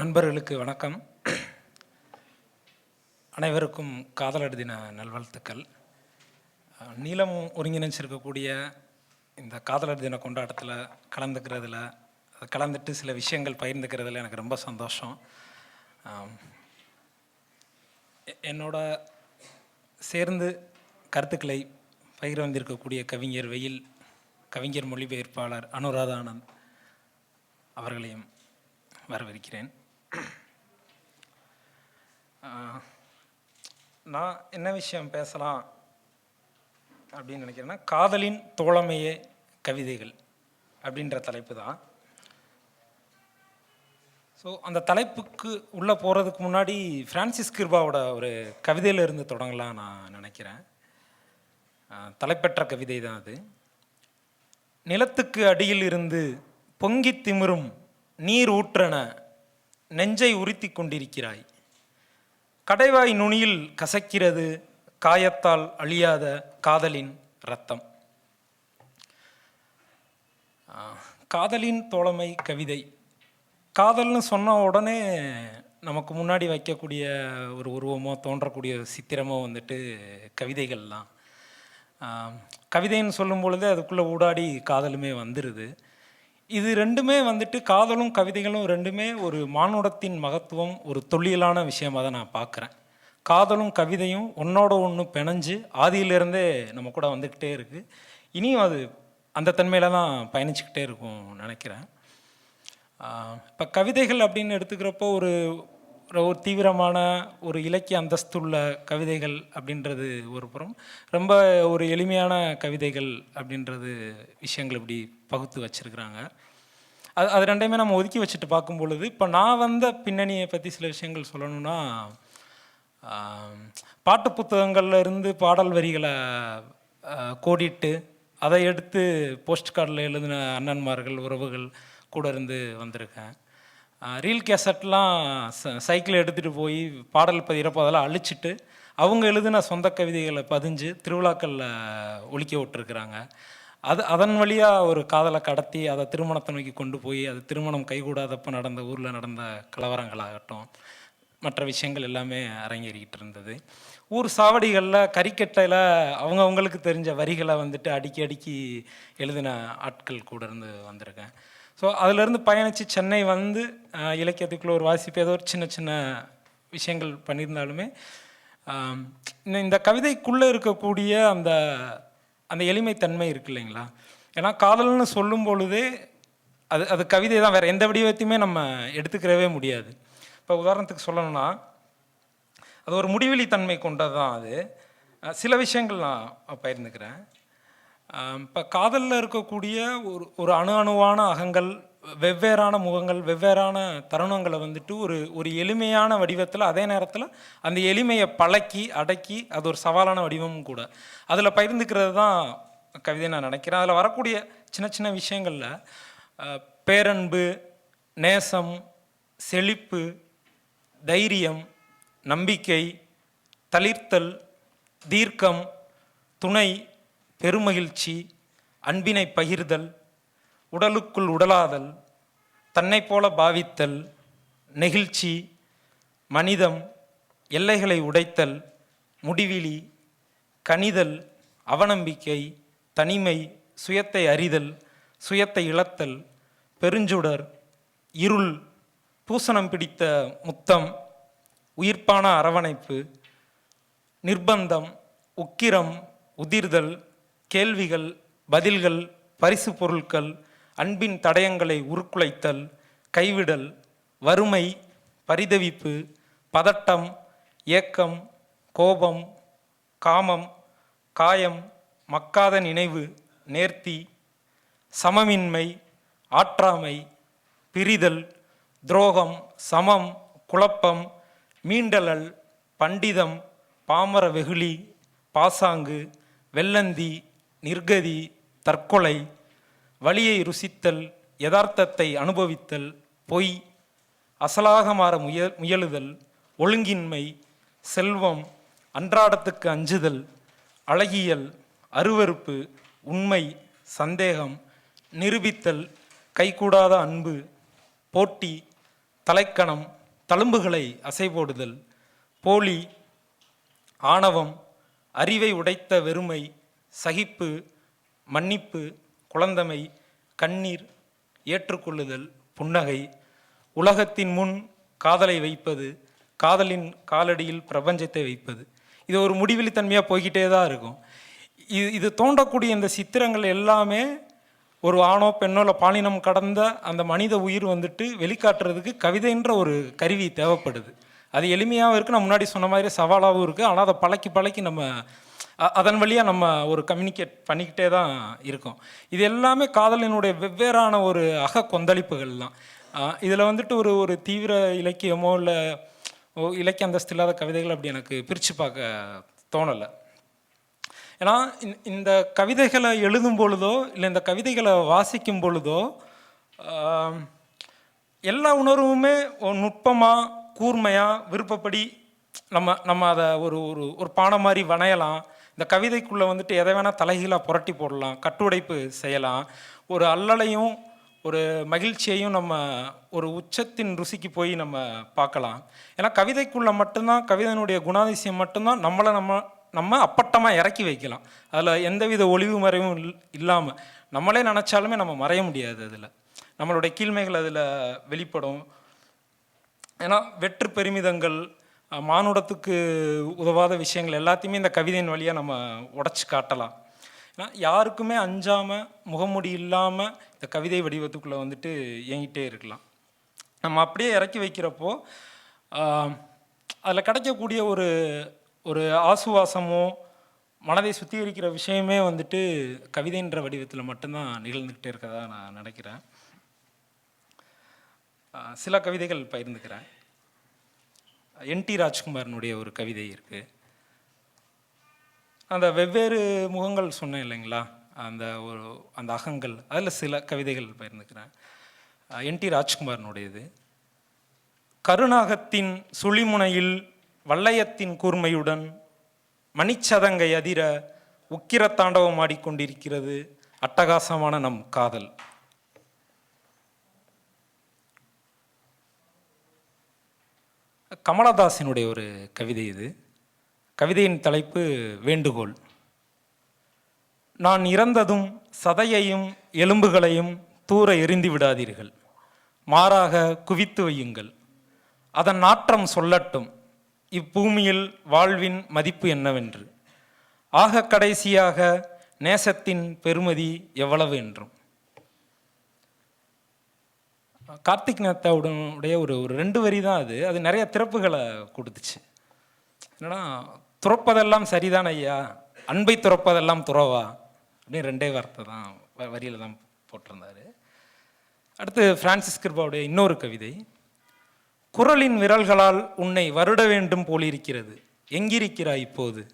நண்பர்களுக்கு வணக்கம். அனைவருக்கும் காதலர் தின நல்வாழ்த்துக்கள். நீளமும் ஒருங்கிணைச்சிருக்கக்கூடிய இந்த காதலர் தின கொண்டாட்டத்தில் கலந்துக்கிறதுல கலந்துட்டு சில விஷயங்கள் பகிர்ந்துக்கிறதுல எனக்கு ரொம்ப சந்தோஷம். எ- என்னோட சேர்ந்து கருத்துக்களை பகிர் வந்திருக்கக்கூடிய கவிஞர் வெயில் கவிஞர் மொழிபெயர்ப்பாளர் அனுராதானந்த் அவர்களையும் வரவிருக்கிறேன் நான் என்ன விஷயம் பேசலாம் அப்படின்னு நினைக்கிறேன்னா காதலின் தோழமையே கவிதைகள் அப்படின்ற தலைப்பு தான். ஸோ அந்த தலைப்புக்கு உள்ளே போகிறதுக்கு முன்னாடி ஃப்ரான்சிஸ் கிருபாவோட ஒரு கவிதையிலிருந்து தொடங்கலாம் நான் நினைக்கிறேன். தலைப்பெற்ற கவிதை தான் அது. நிலத்துக்கு அடியில் இருந்து பொங்கித் திமிரும் நீர் ஊற்றென நெஞ்சை உறுத்தி கொண்டிருக்கிறாய். கடைவாய் நுனியில் கசக்கிறது காயத்தால் அழியாத காதலின் ரத்தம் காதலின் தோழமை கவிதை. காதல்னு சொன்ன உடனே நமக்கு முன்னாடி வைக்கக்கூடிய ஒரு உருவமோ தோன்றக்கூடிய சித்திரமோ வந்துட்டு கவிதைகள்லாம். கவிதைன்னு சொல்லும் பொழுது அதுக்குள்ளே ஊடாடி காதலுமே வந்துடுது இது ரெண்டுமே வந்துட்டு காதலும் கவிதைகளும் ரெண்டுமே ஒரு மானுடத்தின் மகத்துவம் ஒரு தொல்லியலான விஷயமாக தான் நான் பார்க்குறேன். காதலும் கவிதையும் ஒன்னோட ஒன்று பிணைஞ்சு ஆதியிலிருந்தே நம்ம கூட வந்துக்கிட்டே இருக்குது இனியும் அது அந்த தன்மையில் தான் பயணிச்சுக்கிட்டே இருக்கும் நினைக்கிறேன். இப்போ கவிதைகள் அப்படின்னு எடுத்துக்கிறப்போ ஒரு ஒரு தீவிரமான ஒரு இலக்கிய அந்தஸ்துள்ள கவிதைகள் அப்படின்றது ஒரு புறம். ரொம்ப ஒரு எளிமையான கவிதைகள் அப்படின்றது விஷயங்கள் இப்படி பகுத்து வச்சுருக்குறாங்க. அது அது ரெண்டையுமே நம்ம ஒதுக்கி வச்சுட்டு பார்க்கும் பொழுது இப்போ நான் வந்த பின்னணியை பற்றி சில விஷயங்கள் சொல்லணும்னா பாட்டு புத்தகங்கள்ல இருந்து பாடல் வரிகளை கோடிட்டு அதை எடுத்து போஸ்ட் கார்டில் எழுதின அண்ணன்மார்கள் உறவுகள் கூட இருந்து வந்திருக்கேன். ரீல் கேசட்லாம் ச சைக்கிள் எடுத்துகிட்டு போய் பாடல் பதிகிறப்போ அதெல்லாம் அழிச்சிட்டு அவங்க எழுதின சொந்த கவிதைகளை பதிஞ்சு திருவிழாக்களில் ஒழிக்க விட்டுருக்குறாங்க. அது அதன் வழியாக ஒரு காதலை கடத்தி அதை திருமணத்தை நோக்கி கொண்டு போய் அது திருமணம் கைகூடாதப்போ நடந்த ஊரில் நடந்த கலவரங்களாகட்டும் மற்ற விஷயங்கள் எல்லாமே அரங்கேறிக்கிட்டு இருந்தது. ஊர் சாவடிகளில் கறிக்கட்டையில் அவங்க அவங்களுக்கு தெரிஞ்ச வரிகளை வந்துட்டு அடிக்கி அடிக்கி எழுதின ஆட்கள் கூட இருந்து வந்திருக்கேன். ஸோ அதுலேருந்து பயணித்து சென்னை வந்து இலக்கியத்துக்குள்ளே இலக்கியத்துக்குள்ள ஒரு வாசிப்பு ஏதோ ஒரு சின்ன சின்ன விஷயங்கள் பண்ணியிருந்தாலுமே இந்த கவிதைக்குள்ளே இருக்கக்கூடிய அந்த அந்த எளிமைத்தன்மை இருக்கு இல்லைங்களா? ஏன்னா காதல்னு சொல்லும் பொழுதே அது அது கவிதை தான் வேறு. எந்த வடிவத்தையுமே நம்ம எடுத்துக்கிறவே முடியாது. இப்போ உதாரணத்துக்கு சொல்லணும்னா அது ஒரு முடிவெளி தன்மை கொண்டது தான் அது சில விஷயங்கள் நான் பகிர்ந்துக்கிறேன். இப்போ காதலில் இருக்கக்கூடிய ஒரு ஒரு அணு அணுவான அகங்கள் வெவ்வேறான முகங்கள் வெவ்வேறான தருணங்களை வந்துட்டு ஒரு ஒரு எளிமையான வடிவத்தில் அதே நேரத்தில் அந்த எளிமையை பழக்கி அடக்கி அது ஒரு சவாலான வடிவமும் கூட. அதில் பகிர்ந்துக்கிறது தான் கவிதை நான் நினைக்கிறேன். அதில் வரக்கூடிய சின்ன சின்ன விஷயங்களில் பேரன்பு நேசம் செழிப்பு தைரியம் நம்பிக்கை தளிர்த்தல் தீர்க்கம் துணை பெருமகிழ்ச்சி அன்பினை பகிர்தல் உடலுக்குள் உடலாதல் தன்னைப் போல பாவித்தல் நெகிழ்ச்சி மனிதம் எல்லைகளை உடைத்தல் முடிவிலி கனிதல் அவநம்பிக்கை தனிமை சுயத்தை அறிதல் சுயத்தை இழத்தல் பெருஞ்சுடர் இருள் பூசணம் பிடித்த முத்தம் உயிர்ப்பான அரவணைப்பு நிர்பந்தம் உக்கிரம் உதிர்தல் கேள்விகள் பதில்கள் பரிசு பொருட்கள் அன்பின் தடயங்களை உருக்குலைத்தல் கைவிடல் வறுமை பரிதவிப்பு பதட்டம் ஏக்கம் கோபம் காமம் காயம் மக்காத நினைவு நேர்த்தி சமமின்மை ஆற்றாமை பிரிதல் துரோகம் சமம் குழப்பம் மீண்டலல் பண்டிதம் பாமர வெகுளி பாசாங்கு வெள்ளந்தி நிர்கதி தற்கொலை வழியை ருசித்தல் யதார்த்தத்தை அனுபவித்தல் பொய் அசலாக மாற முய முயலுதல் ஒழுங்கின்மை செல்வம் அன்றாடத்துக்கு அஞ்சுதல் அழகியல் அருவருப்பு உண்மை சந்தேகம் நிரூபித்தல் கைகூடாத அன்பு போட்டி தலைக்கணம் தழும்புகளை அசைபோடுதல் போலி ஆணவம் அறிவை உடைத்த வெறுமை சகிப்பு மன்னிப்பு குழந்தமை கண்ணீர் ஏற்றுக்கொள்ளுதல் புன்னகை. உலகத்தின் முன் காதலை வைப்பது காதலின் காலடியில் பிரபஞ்சத்தை வைப்பது. இது ஒரு முடிவெளித்தன்மையாக போய்கிட்டே தான் இருக்கும். இது இது தோண்டக்கூடிய இந்த சித்திரங்கள் எல்லாமே ஒரு ஆணோ பெண்ணோ இல்லை பாலினம் கடந்த அந்த மனித உயிர் வந்துட்டு வெளிக்காட்டுறதுக்கு கவிதைன்ற ஒரு கருவி தேவைப்படுது. அது எளிமையாகவும் இருக்குது நான் முன்னாடி சொன்ன மாதிரி சவாலாகவும் இருக்குது ஆனால் அதை பழக்கி பழக்கி நம்ம அதன் வழியாக நம்ம ஒரு கம்யூனிகேட் பண்ணிக்கிட்டே தான் இருக்கோம். இது எல்லாமே காதலினுடைய வெவ்வேறான ஒரு அக கொந்தளிப்புகள் தான். இதில் வந்துட்டு ஒரு ஒரு தீவிர இலக்கியமோ இல்லை இலக்கிய அந்தஸ்து இல்லாத கவிதைகள் அப்படி எனக்கு பிரித்து பார்க்க தோணலை. ஏன்னா இந்த- இந்த கவிதைகளை எழுதும் பொழுதோ இல்லை இந்த கவிதைகளை வாசிக்கும் பொழுதோ எல்லா உணர்வுமே நுட்பமாக கூர்மையாக விருப்பப்படி நம்ம நம்ம அதை ஒரு ஒரு ஒரு பானை மாதிரி வணையலாம். இந்த கவிதைக்குள்ளே வந்துட்டு எதை வேணால் தலைகீழாக புரட்டி போடலாம் கட்டுடைப்பு செய்யலாம். ஒரு அல்லலையும் ஒரு மகிழ்ச்சியையும் நம்ம ஒரு உச்சத்தின் ருசிக்கு போய் நம்ம பார்க்கலாம். ஏன்னா கவிதைக்குள்ளே மட்டும்தான் கவிதையினுடைய குணாதிசயம் மட்டும்தான் நம்மளை நம்ம நம்ம அப்பட்டமாக இறக்கி வைக்கலாம். அதில் எந்தவித ஒளிவு மறைவும் இல் இல்லாமல் நம்மளே நினச்சாலுமே நம்ம மறைய முடியாது அதில். நம்மளுடைய கீழ்மைகள் அதில் வெளிப்படும். ஏன்னா வெற்று பெருமிதங்கள் மானுடத்துக்கு உதவாத விஷயங்கள் எல்லாத்தையுமே இந்த கவிதையின் வழியாக நம்ம உடச்சி காட்டலாம். ஏன்னா யாருக்குமே அஞ்சாமல் முகமுடி இல்லாமல் இந்த கவிதை வடிவத்துக்குள்ளே வந்துட்டு இயங்கிட்டே இருக்கலாம். நம்ம அப்படியே இறக்கி வைக்கிறப்போ அதில் கிடைக்கக்கூடிய ஒரு ஒரு ஆசுவாசமோ மனதை சுத்திகரிக்கிற விஷயமே வந்துட்டு கவிதைன்ற வடிவத்தில் மட்டும்தான் நிகழ்ந்துக்கிட்டே இருக்கதா நான் நினைக்கிறேன். சில கவிதைகள் பகிர்ந்துக்கிறேன். என்டி ராஜ்குமாரனுடைய ஒரு கவிதை இருக்குது அந்த வெவ்வேறு முகங்கள் சொன்னேன் இல்லைங்களா? அந்த ஒரு அந்த அகங்கள் அதில் சில கவிதைகள் பகிர்ந்துக்கிறேன். என்டி ராஜ்குமாரனுடையது. கருணாகத்தின் சுழிமுனையில் வல்லையத்தின் கூர்மையுடன் மணிச்சதங்கை அதிர உக்கிர தாண்டவம் ஆடிக்கொண்டிருக்கிறது அட்டகாசமான நம் காதல். கமலதாசனுடைய ஒரு கவிதை இது. கவிதையின் தலைப்பு வேண்டுகோள். நான் இறந்ததும் சதையையும் எலும்புகளையும் தூர எறிந்து விடாதீர்கள். மாறாக குவித்து வையுங்கள். அதன் நாற்றம் சொல்லட்டும். இப்பூமியில் வாழ்வின் மதிப்பு என்னவென்று. ஆக கடைசியாக நேசத்தின் பெருமதி எவ்வளவு என்றும். கார்த்திக் நேத்தாவுடைய ஒரு ஒரு ரெண்டு வரி தான் அது. அது நிறைய திறப்புகளை கொடுத்துச்சு. என்னன்னா துறப்பதெல்லாம் சரிதான் ஐயா. அன்பை துறப்பதெல்லாம் துறவா? அப்படின்னு ரெண்டே வார்த்தை தான் வ- தான் போட்டிருந்தார். அடுத்து ஃப்ரான்சிஸ் கிருபாவுடைய இன்னொரு கவிதை. குரலின் விரல்களால் உன்னை வருட வேண்டும் போலிருக்கிறது. எங்கிருக்கிறாய் இப்போது?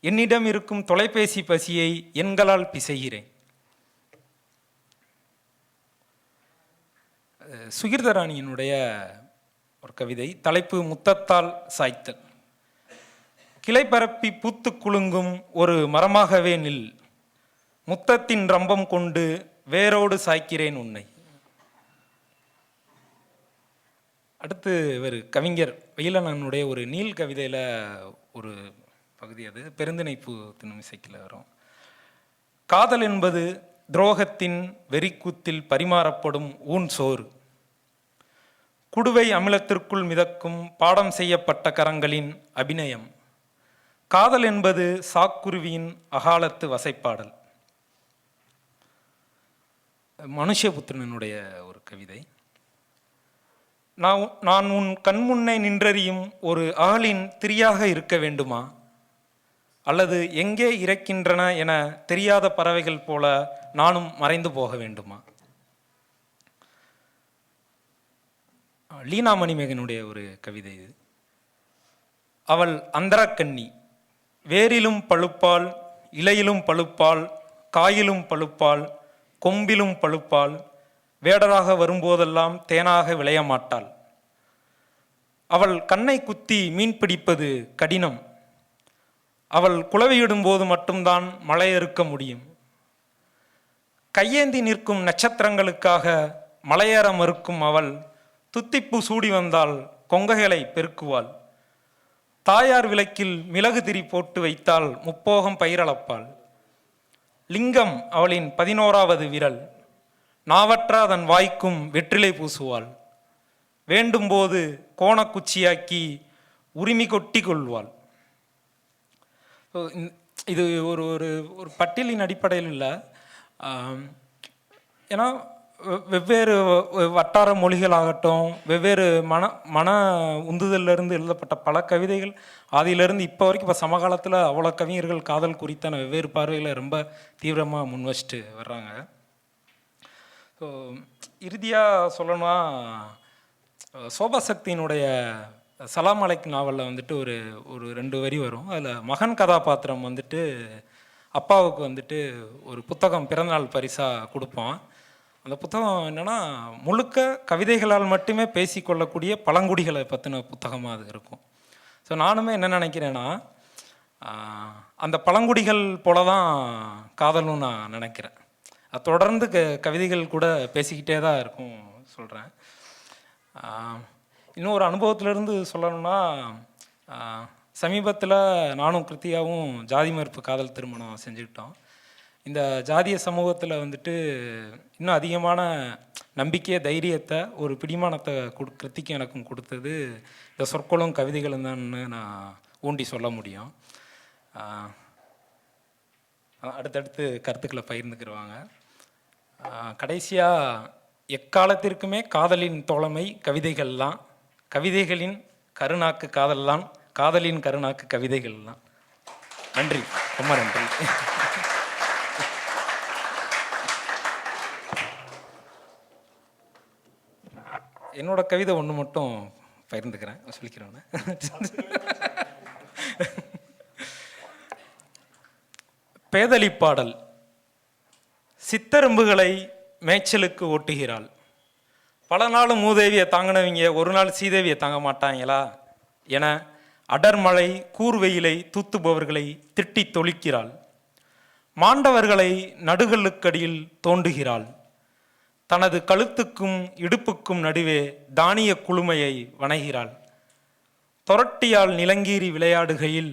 என்னிடம் இருக்கும் தொலைபேசி பசியை எண்களால் பிசைகிறேன். சுகிர்தராணியினுடைய ஒரு கவிதை தலைப்பு முத்தத்தால் சாய்த்தல். கிளை பரப்பி பூத்து குலுங்கும் ஒரு மரமாகவே நில். முத்தத்தின் ரம்பம் கொண்டு வேரோடு சாய்க்கிறேன் உன்னை. அடுத்து இவர் கவிஞர் வெயிலண்ணனுடைய ஒரு நீல் கவிதையில் ஒரு பகுதி அது பெருந்திணைப்பு தினம் இசைக்கில் வரும். காதல் என்பது துரோகத்தின் வெறிக்கூத்தில் பரிமாறப்படும் ஊன் சோறு. குடுவை அமிலத்திற்குள் மிதக்கும் பாடம் செய்யப்பட்ட கரங்களின் அபிநயம். காதல் என்பது சாக்குருவியின் அகாலத்து வசைப்பாடல். மனுஷபுத்திரனுடைய ஒரு கவிதை. நான் நான் உன் கண்முன்னே நின்றறியும் ஒரு ஆளின் திரியாக இருக்க வேண்டுமா? அல்லது எங்கே இறக்கின்றன என தெரியாத பறவைகள் போல நானும் மறைந்து போக வேண்டுமா? லீனா மணிமேகனுடைய ஒரு கவிதை இது. அவள் அந்தரக்கண்ணி வேரிலும் பழுப்பால் இலையிலும் பழுப்பால் காயிலும் பழுப்பால் கொம்பிலும் பழுப்பால் வேடராக வரும்போதெல்லாம் தேனாக விளைய மாட்டாள். அவள் கண்ணை குத்தி மீன் பிடிப்பது கடினம். அவள் குளவியிடும் போது மட்டும்தான் மலையறுக்க முடியும். கையேந்தி நிற்கும் நட்சத்திரங்களுக்காக மலையேற மறுக்கும் அவள் துத்திப்பூ சூடி வந்தால் கொங்கைகளை பெருக்குவாள். தாயார் விளக்கில் மிளகு திரி போட்டு வைத்தால் முப்போகம் பயிரளப்பாள். லிங்கம் அவளின் பதினோராவது விரல். நாவற்ற அதன் வாய்க்கும் வெற்றிலை பூசுவாள். வேண்டும்போது கோணக்குச்சியாக்கி உரிமை கொட்டி கொள்வாள். இது ஒரு ஒரு ஒரு பட்டியலின் அடிப்படையில் இல்லை. ஏன்னா வெவ்வேறு வட்டார மொழிகளாகட்டும் வெவ்வேறு மன மன உந்துதலிருந்து எழுதப்பட்ட பல கவிதைகள் அதிலிருந்து இப்போ வரைக்கும் இப்போ சமகாலத்தில் அவ்வளோ கவிஞர்கள் காதல் குறித்தான வெவ்வேறு பார்வைகளை ரொம்ப தீவிரமாக முன் வச்சுட்டு வர்றாங்க. ஸோ இறுதியாக சொல்லணும்னா சோபாசக்தியினுடைய சக்தியினுடைய சலாம் அலைக் நாவலில் வந்துட்டு ஒரு ஒரு ரெண்டு வரி வரும். அதில் மகன் கதாபாத்திரம் வந்துட்டு அப்பாவுக்கு வந்துட்டு ஒரு புத்தகம் பிறந்தநாள் பரிசாக கொடுப்பான். அந்த புத்தகம் என்னென்னா முழுக்க கவிதைகளால் மட்டுமே பேசிக்கொள்ளக்கூடிய பழங்குடிகளை பற்றின புத்தகமாக அது இருக்கும். ஸோ நானுமே என்ன நினைக்கிறேன்னா அந்த பழங்குடிகள் போல தான் காதலும் நான் நினைக்கிறேன். அது தொடர்ந்து க கவிதைகள் கூட பேசிக்கிட்டே தான் இருக்கும் சொல்கிறேன் இன்னும் ஒரு அனுபவத்திலேருந்து சொல்லணும்னா சமீபத்தில் நானும் கிருத்தியாவும் ஜாதி மறுப்பு காதல் திருமணம் செஞ்சுக்கிட்டோம். இந்த ஜாதிய சமூகத்தில் வந்துட்டு இன்னும் அதிகமான நம்பிக்கை தைரியத்தை ஒரு பிடிமானத்தை கொடு கிருத்திக்கு எனக்கும் கொடுத்தது இந்த சொற்களும் கவிதைகளும் தான்னு நான் ஊண்டி சொல்ல முடியும். அடுத்தடுத்து கருத்துக்களை பகிர்ந்துக்கிடுவாங்க கடைசியாக எக்காலத்திற்குமே காதலின் தோழமை கவிதைகள்லாம் கவிதைகளின் கருநாக்கு காதல்லாம் காதலின் கருநாக்கு கவிதைகள்லாம் நன்றி. ரொம்ப நன்றி. என்னோட கவிதை ஒன்று மட்டும் பகிர்ந்துக்கிறேன். சொல்லிக்கிறேன் பேதலி பாடல் சித்தரும்புகளை மேய்ச்சலுக்கு ஓட்டுகிறாள் பல நாள் மூதேவியை தாங்கினவங்க ஒரு நாள் சீதேவியை தாங்க மாட்டாங்களா? என அடர்மலை கூர்வெயிலை தூத்துபவர்களை திட்டி தொழிக்கிறாள் மாண்டவர்களை நடுகல்லுக்கடியில் தோண்டுகிறாள். தனது கழுத்துக்கும் இடுப்புக்கும் நடுவே தானிய குழுமையை வணைகிறாள் தொரட்டியால் நிலங்கீறி விளையாடுகையில்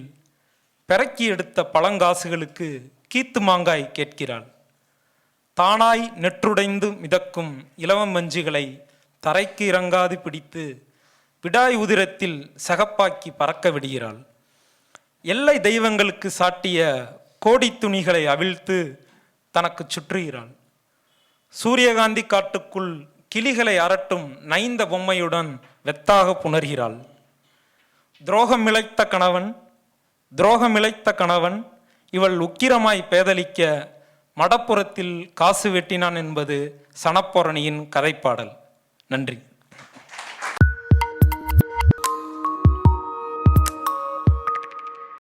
பெறக்கி எடுத்த பழங்காசுகளுக்கு கீத்து மாங்காய் கேட்கிறாள். தானாய் நெற்றுடைந்து மிதக்கும் இலவம் மஞ்சுகளை தரைக்கு இறங்காது பிடித்து விடாய் உதிரத்தில் சகப்பாக்கி பறக்க விடுகிறாள். எல்லை தெய்வங்களுக்கு சாட்டிய கோடி துணிகளை அவிழ்த்து தனக்கு சுற்றுகிறாள். சூரியகாந்தி காட்டுக்குள் கிளிகளை அரட்டும் நைந்த பொம்மையுடன் வெத்தாக புணர்கிறாள். துரோகமிழைத்த கணவன் துரோகமிழைத்த கணவன் இவள் உக்கிரமாய் பேதலிக்க மடப்புறத்தில் காசு வெட்டினான் என்பது சனப்பொரணியின் கதைப்பாடல். நன்றி.